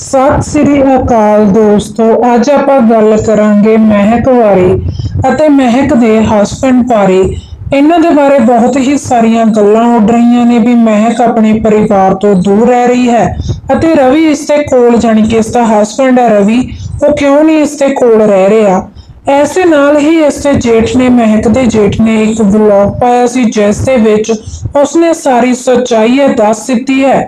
ਸਤਿ ਸ੍ਰੀ ਅਕਾਲ ਦੋਸਤੋ, ਅੱਜ ਆਪਾਂ ਗੱਲ ਕਰਾਂਗੇ ਮਹਿਕ ਬਾਰੇ ਅਤੇ ਮਹਿਕ ਦੇ ਹਸਬੰਡ ਬਾਰੇ। ਇਹਨਾਂ ਦੇ ਬਾਰੇ ਬਹੁਤ ਹੀ ਸਾਰੀਆਂ ਗੱਲਾਂ ਉੱਡ ਰਹੀਆਂ ਨੇ ਵੀ ਮਹਿਕ ਆਪਣੇ ਪਰਿਵਾਰ ਤੋਂ ਦੂਰ ਰਹਿ ਰਹੀ ਹੈ ਅਤੇ ਰਵੀ ਇਸ ਦੇ ਕੋਲ ਜਾਣੀ ਕਿ ਇਸ ਦਾ ਹਸਬੰਡ ਹੈ ਰਵੀ, ਉਹ ਕਿਉਂ ਨਹੀਂ ਇਸ ਦੇ ਕੋਲ ਰਹਿ ਰਿਹਾ? ਐਸੇ ਨਾਲ ਹੀ ਇਸ ਦੇ ਜੇਠ ਨੇ, ਮਹਿਕ ਦੇ ਜੇਠ ਨੇ ਇੱਕ ਵਲੌਗ ਪਾਇਆ ਸੀ, ਜਿਸ ਦੇ ਵਿੱਚ ਉਸਨੇ ਸਾਰੀ ਸੱਚਾਈ ਹੈ ਦੱਸ ਦਿੱਤੀ ਹੈ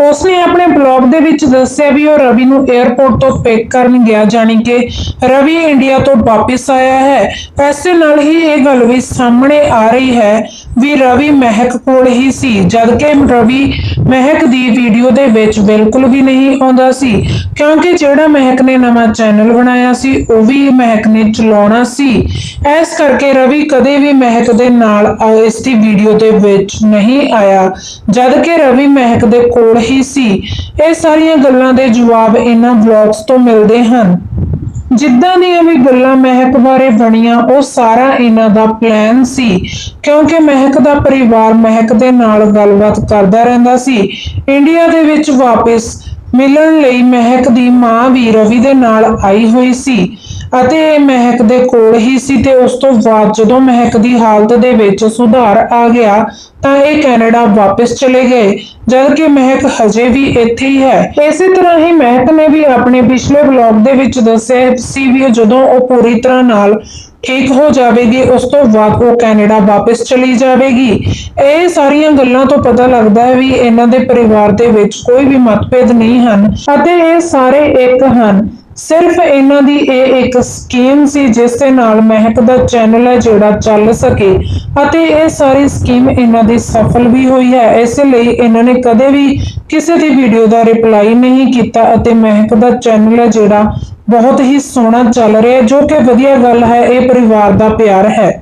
ਉਸਨੇ ਆਪਣੇ ਬਲੌਗ ਦੇ ਵਿੱਚ ਦੱਸਿਆ ਵੀ ਉਹ ਰਵੀ ਨੂੰ 에ਅਰਪੋਰਟ ਤੋਂ ਪਿਕ ਕਰਨ ਗਿਆ, ਜਾਣੀ ਕਿ ਰਵੀ ਇੰਡੀਆ ਤੋਂ ਵਾਪਸ ਆਇਆ ਹੈ। ਐਸੇ ਨਾਲ ਹੀ ਇਹ ਗੱਲ ਵੀ ਸਾਹਮਣੇ ਆ ਰਹੀ ਹੈ। ਵੀ ਰਵੀ ਮਹਿਕ ਕੋਲ ਹੀ ਸੀ, ਜਦਕਿ ਰਵੀ ਮਹਿਕ ਦੀ ਵੀਡੀਓ ਦੇ ਵਿੱਚ ਬਿਲਕੁਲ ਵੀ ਨਹੀਂ ਆਉਂਦਾ ਸੀ, ਕਿਉਂਕਿ ਜਿਹੜਾ ਮਹਿਕ ਨੇ ਨਵਾਂ ਚੈਨਲ ਬਣਾਇਆ ਸੀ, ਉਹ ਵੀ ਮਹਿਕ ਨੇ ਚਲਾਉਣਾ ਸੀ। ਇਸ ਕਰਕੇ ਰਵੀ ਕਦੇ ਵੀ ਮਹਿਕ ਦੇ ਨਾਲ ਆ- ਇਸ ਦੀ ਵੀਡੀਓ ਦੇ ਵਿੱਚ ਨਹੀਂ ਆਇਆ ਜਦ ਕਿ ਰਵੀ ਮਹਿਕ ਦੇ ਕੋਲ ਹੀ ਸੀ। ਇਹ ਸਾਰੀਆਂ ਗੱਲਾਂ ਦੇ ਜਵਾਬ ਇਹਨਾਂ ਵਲੌਗਸ ਤੋਂ ਮਿਲਦੇ ਹਨ। ਜਿੱਦਾਂ ਦੀਆਂ ਵੀ ਗੱਲਾਂ ਮਹਿਕ ਬਾਰੇ ਬਣੀਆਂ, ਉਹ ਸਾਰਾ ਇਹਨਾਂ ਦਾ ਪਲਾਨ ਸੀ। ਕਿਉਂਕਿ ਮਹਿਕ ਦਾ ਪਰਿਵਾਰ ਮਹਿਕ ਦੇ ਨਾਲ ਗੱਲਬਾਤ ਕਰਦਾ ਰਹਿੰਦਾ ਸੀ। ਇੰਡੀਆ ਦੇ ਵਿੱਚ ਵਾਪਸ ਮਿਲਣ ਲਈ ਮਹਿਕ ਦੀ ਮਾਂ ਵੀ ਰਵੀ ਦੇ ਨਾਲ ਆਈ ਹੋਈ ਸੀ। ਅਤੇ ਇਹ ਮਹਿਕ ਦੇ ਕੋਲ ਹੀ ਸੀ ਤੇ ਉਸ ਤੋਂ ਬਾਅਦ ਜਦੋਂ ਮਹਿਕ ਦੀ ਹਾਲਤ ਦੇ ਵਿੱਚ ਸੁਧਾਰ ਆ ਗਿਆ ਤਾਂ ਇਹ ਕੈਨੇਡਾ ਵਾਪਸ ਚਲੇ ਗਏ, ਜਦਕਿ ਮਹਿਕ ਹਜੇ ਵੀ ਇੱਥੇ ਹੀ ਹੈ। ਇਸੇ ਤਰ੍ਹਾਂ ਹੀ ਮਹਿਕ ਨੇ ਵੀ ਆਪਣੇ ਪਿਛਲੇ ਵਲੌਗ ਦੇ ਵਿੱਚ ਦੱਸਿਆ ਸੀ ਵੀ ਜਦੋਂ ਉਹ ਪੂਰੀ ਤਰ੍ਹਾਂ ਨਾਲ ਠੀਕ ਹੋ ਜਾਵੇਗੀ, ਉਸ ਤੋਂ ਬਾਅਦ ਉਹ ਕੈਨੇਡਾ ਵਾਪਸ ਚਲੀ ਜਾਵੇਗੀ। ਇਹ ਸਾਰੀਆਂ ਗੱਲਾਂ ਤੋਂ ਪਤਾ ਲੱਗਦਾ ਹੈ ਵੀ ਇਹਨਾਂ ਦੇ ਪਰਿਵਾਰ ਦੇ ਵਿੱਚ ਕੋਈ ਵੀ ਮਤਭੇਦ ਨਹੀਂ ਹਨ ਅਤੇ ਇਹ ਸਾਰੇ ਇੱਕ ਹਨ। ਸਿਰਫ ਇਹਨਾਂ ਦੀ ਇਹ ਇੱਕ ਸਕੀਮ ਸੀ, ਜਿਸ ਦੇ ਨਾਲ ਮਹਿਕ ਦਾ ਚੈਨਲ ਹੈ ਜਿਹੜਾ ਚੱਲ ਸਕੇ। ਅਤੇ ਇਹ ਸਾਰੀ ਸਕੀਮ ਇਹਨਾਂ ਦੀ ਸਫਲ ਵੀ ਹੋਈ ਹੈ। ਇਸ ਲਈ ਇਹਨਾਂ ਨੇ ਕਦੇ ਵੀ ਕਿਸੇ ਦੀ ਵੀਡੀਓ ਦਾ ਰਿਪਲਾਈ ਨਹੀਂ ਕੀਤਾ ਅਤੇ ਮਹਿਕ ਦਾ ਚੈਨਲ ਹੈ ਜਿਹੜਾ ਬਹੁਤ ਹੀ ਸੋਹਣਾ ਚੱਲ ਰਿਹਾ ਜੋ ਕਿ ਵਧੀਆ ਗੱਲ ਹੈ, ਇਹ ਪਰਿਵਾਰ ਦਾ ਪਿਆਰ ਹੈ।